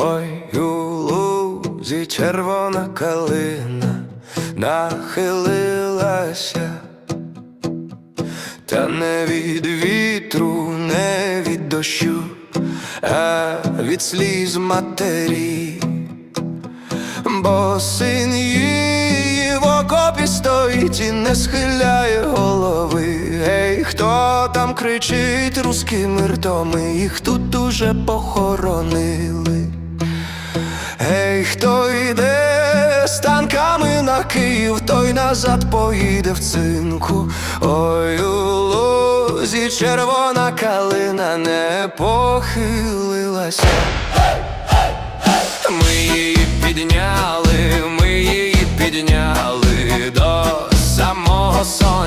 Ой, у лузі червона калина нахилилася, та не від вітру, не від дощу, а від сліз матері, бо син її в окопі стоїть і не схиляє голови. Ей, хто там кричить русськими ртоми, їх тут уже похоронили. Хто йде з танками на Київ, той назад поїде в цинку. Ой, у лузі червона калина не похилилася. Ми її підняли, ми її підняли до самого сонця.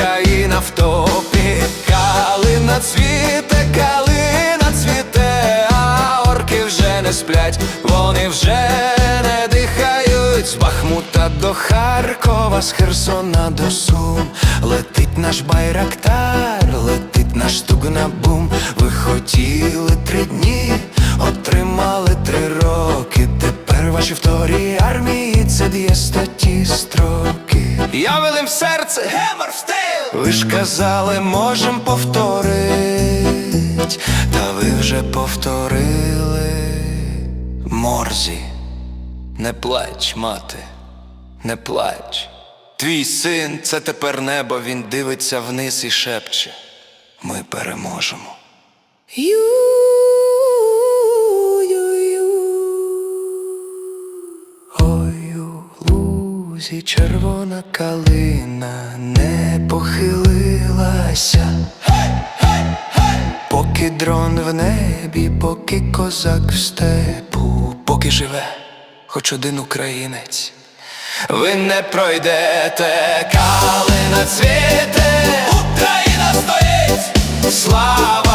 Україна в топі, калина цвіте, калина цвіте, а орки вже не сплять, вони вже не дихають з Бахмута до Харкова, з Херсона до Сум. Летить наш байрактар, летить наш тугнабум. Ви хотіли три дні, отримали три роки. Тепер ваші вторі армії дві статті строки. Я велим серце, гемор стил. Ви ж казали, можем повторить, та ви вже повторили. Морзі, не плач, мати, не плач. Твій син це тепер небо, він дивиться вниз і шепче. Ми переможемо. Лузі червона калина не похилилася. Поки дрон в небі, поки козак в степу, поки живе хоч один українець. Ви не пройдете, калина цвіте, Україна стоїть, слава